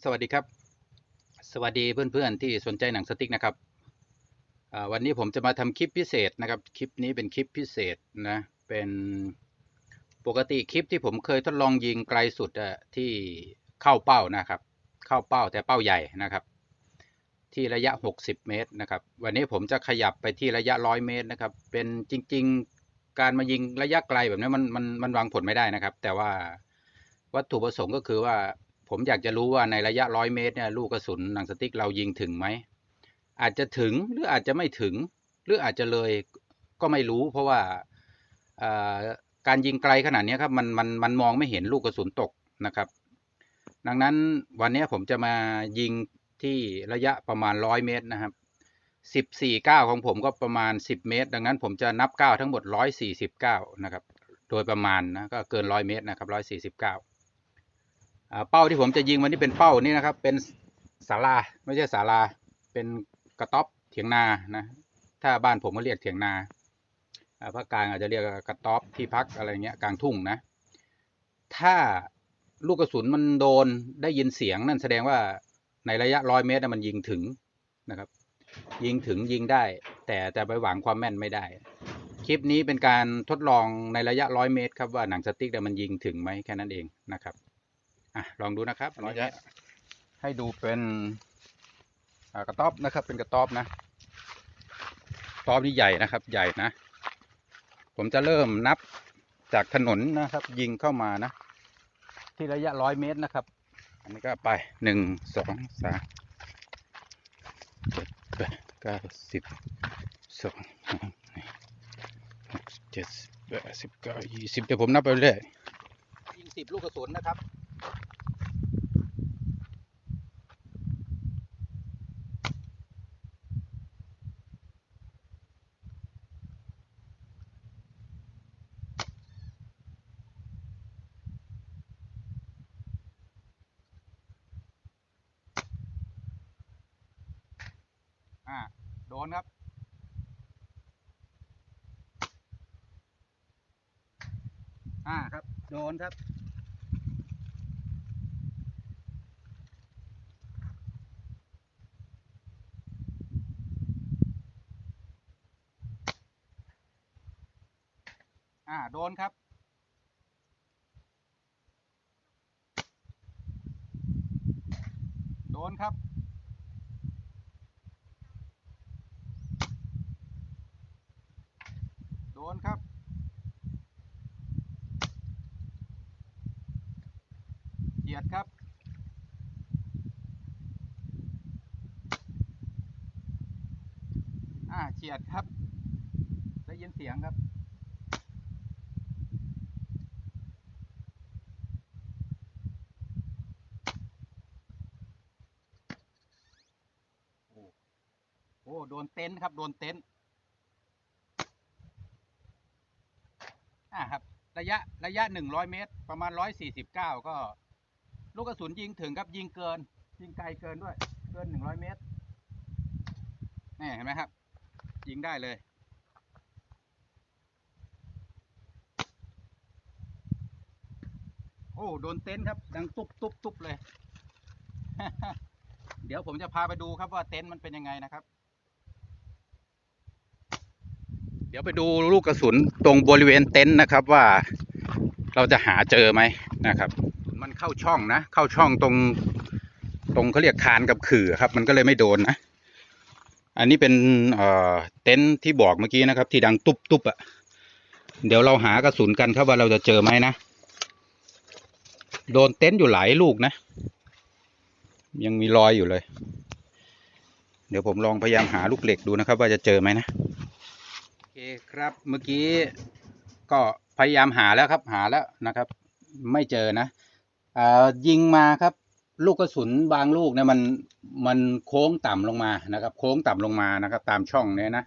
สวัสดีครับ สวัสดีเพื่อนๆที่สนใจหนังสติ๊กนะครับวันนี้ผมจะมาทำคลิปพิเศษนะครับ คลิปนี้เป็นคลิปพิเศษนะเป็นปกติคลิปที่ผมเคยทดลองยิงไกลสุดที่เข้าเป้านะครับ เข้าเป้าแต่เป้าใหญ่นะครับ ที่ระยะ 60 เมตรนะครับ วันนี้ผมจะขยับไปที่ระยะ 100 เมตรนะครับ เป็นจริง ๆ การมายิงระยะไกลแบบนี้มันมันมันวางผลไม่ได้นะครับ แต่ว่าวัตถุประสงค์ก็คือว่า ผมอยากจะรู้ว่าในระยะ100เมตรเนี่ยลูกกระสุนหนังสติ๊กเรายิงถึงไหม อาจจะถึงหรืออาจจะไม่ถึง หรืออาจจะเลยก็ไม่รู้ เพราะว่าการยิงไกลขนาดนี้ครับมันมันมันมองไม่เห็นลูกกระสุนตกนะครับ ดังนั้นวันนี้ผมจะมายิงที่ระยะประมาณ100เมตรนะครับ14ก้าของผมก็ประมาณ10เมตร ดังนั้นผมจะนับเก้าทั้งหมด149นะครับ โดยประมาณนะก็เกิน100เมตรนะครับ149อ่า เป้าที่ผมจะยิงวันนี้เป็นเป้านี่นะครับ เป็นศาลาไม่ใช่ศาลา เป็นกระต๊อบเถียงนานะ ถ้าบ้านผมก็เรียกเถียงนาภาคกลางอาจจะเรียกกระต๊อบที่พักอะไรเงี้ยกลางทุ่งนะ ถ้าลูกกระสุนมันโดนได้ยินเสียงนั่นแสดงว่าในระยะร้อยเมตรมันยิงถึงนะครับ ยิงถึงยิงได้ แต่แต่ไปหวังความแม่นไม่ได้ คลิปนี้เป็นการทดลองในระยะร้อยเมตร ครับว่าหนังสติ๊กเนี่มันยิงถึงไหมแค่นั้นเองนะครับ อะลองดูนะครับอันนี้จะให้ดูเป็นอ่ากระต๊อบนะครับ เป็นกระต๊อบนะกระต๊อบนี่ใหญ่นะครับ ใหญ่นะ ผมจะเริ่มนับจากถนนนะครับ ยิงเข้ามานะ ที่ระยะร้อยเมตรนะครับ อันนี้ก็ไปหนึ่งสองสามเจ็ดแปดเก้าสิบสองสามสี่หกเจ็ดแปดสิบเก้ายี่สิบเดี๋ยวผมนับไปเรื่อยยิงสิบลูกกระสุนนะครับ อ่าโดนครับ อ่าครับ โดนครับ อ่าโดนครับโดนครับ โดนครับเหยียดครับ อ่าเฉียดครับ ได้ยินเสียงครับโอ้โอ้โดนเต็นท์ครับ โดนเต็นท์ อ่าค ระยะระยะหนึ่งร้อยเมตร ประมาณร้อยสี่สิบเก้าก็ ลูกกระสุนยิงถึงครับยิงเกิน ยิงไกลเกินด้วย เกินหนึ่งร้อยเมตรนี่เห็นไหมครับ ยิงได้เลย โอ้โดนเต็นท์ครับ ดังตุ๊บตุ๊บตุ๊บเลย เดี๋ยวผมจะพาไปดูครับว่าเต็นท์มันเป็นยังไงนะครับ เดี๋ยวไปดูลูกกระสุนตรงบริเวณเต็นท์นะครับว่าเราจะหาเจอไหมนะครับ มันเข้าช่องนะ เข้าช่องตรงตรงเขาเรียกคานกับขื่อครับ มันก็เลยไม่โดนนะ อันนี้เป็นเอ่อเต็นท์ที่บอกเมื่อกี้นะครับ ที่ดังตุบตุบอะเดี๋ยวเราหากระสุนกันครับว่าเราจะเจอไหมนะโดนเต็นท์อยู่หลายลูกนะ ยังมีรอยอยู่เลย เดี๋ยวผมลองพยายามหาลูกเหล็กดูนะครับ ว่าจะเจอไหมนะ คครับเมื่อกี้ก็พยายามหาแล้วครับหาแล้วนะครับ ไม่เจอนะอยิงมาครับ ลูกกระสุนบางลูกเนี่ยมันมันโค้งต่ำลงมานะครับ โค้งต่ำลงมานะครับ ตามช่องเนี้ยนะ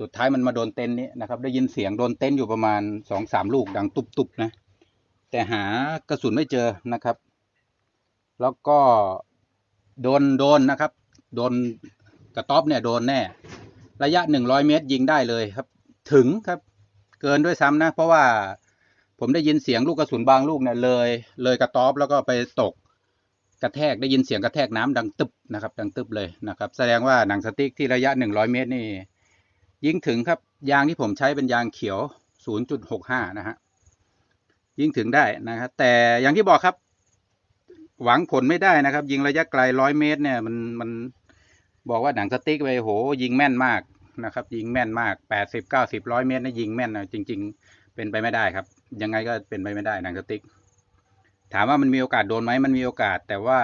สุดท้ายมันมาโดนเต็นนี้นะครับ ได้ยินเสียงโดนเต็นอยู่ประมาณสองสามลูกดังตุบๆนะ แต่หากระสุนไม่เจอนะครับ แล้วก็โดนโดนนะครับ โดนกระต๊อบเนี่ยโดนแน่ ระยะหนึ่งร้อยเมตรยิงได้เลยครับ ถึงครับ เกินด้วยซ้ำนะ เพราะว่าผมได้ยินเสียงลูกกระสุนบางลูกเนี่ยเลย เลยกระต๊อบแล้วก็ไปตกกระแทกได้ยินเสียงกระแทกน้ำดังตึบนะครับ ดังตึบเลยนะครับ แสดงว่าหนังสติ๊กที่ระยะหนึ่งร้อยเมตรนี่ ยิงถึงครับยางที่ผมใช้เป็นยางเขียวศูนย์จุดหกห้านะฮะยิงถึงได้นะครับแต่อย่างที่บอกครับ หวังผลไม่ได้นะครับ ยิงระยะไกลร้อยเมตรเนี่ยมันมัน บอกว่าหนังสติ๊กไปโห ยิงแม่นมากนะครับ ยิงแม่นมากแปดสิบเก้าสิบร้อยเมตรนะยิงแม่นนะจริง ๆ เป็นไปไม่ได้ครับ ยังไงก็เป็นไปไม่ได้หนังสติ๊ก ถามว่ามันมีโอกาสโดนไหมมันมีโอกาส แต่ว่า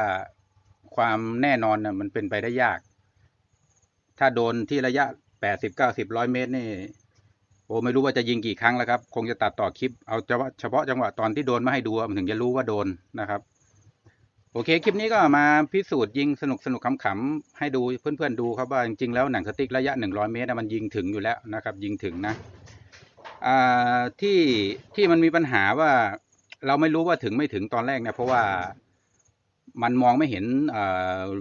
ความแน่นอนนะมันเป็นไปได้ยาก ถ้าโดนที่ระยะแปดสิบเก้าสิบร้อยเมตรนี่โอ้ไม่รู้ว่าจะยิงกี่ครั้งแล้วครับ คงจะตัดต่อคลิป เอาเฉพาะเฉพาะจังหวะตอนที่โดนมาให้ดูมันถึงจะรู้ว่าโดนนะครับ โอเค คลิปนี้ก็มาพิสูจน์ยิงสนุกสนุกขำๆให้ดูเพื่อนๆดูครับว่าจริงๆแล้วหนังสติ๊กระยะหนึ่งร้อยเมตรมันยิงถึงอยู่แล้วนะครับ ยิงถึงนะที่ที่มันมีปัญหาว่าเราไม่รู้ว่าถึงไม่ถึงตอนแรกเนี่ยเพราะว่ามันมองไม่เห็น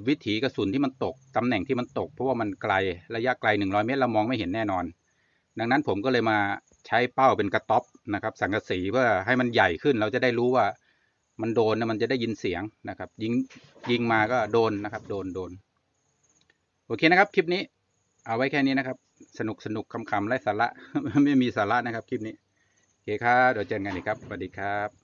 วิถีกระสุนที่มันตกตำแหน่งที่มันตก เพราะว่ามันไกลระยะไกลหนึ่งร้อยเมตร เรามองไม่เห็นแน่นอน ดังนั้นผมก็เลยมาใช้เป้าเป็นกระต๊อบนะครับ สังกะสีเพื่อให้มันใหญ่ขึ้นเราจะได้รู้ว่า มันโดนนะมันจะได้ยินเสียงนะครับ ยิงยิงมาก็โดนนะครับ โดนโดนโอเคนะครับ คลิปนี้ เอาไว้แค่นี้นะครับ สนุกสนุกคำๆไร้สาระ ไม่มีสาระนะครับ คลิปนี้โอเคครับเดี๋ยวเจอกันอีกครับสวัสดีครับ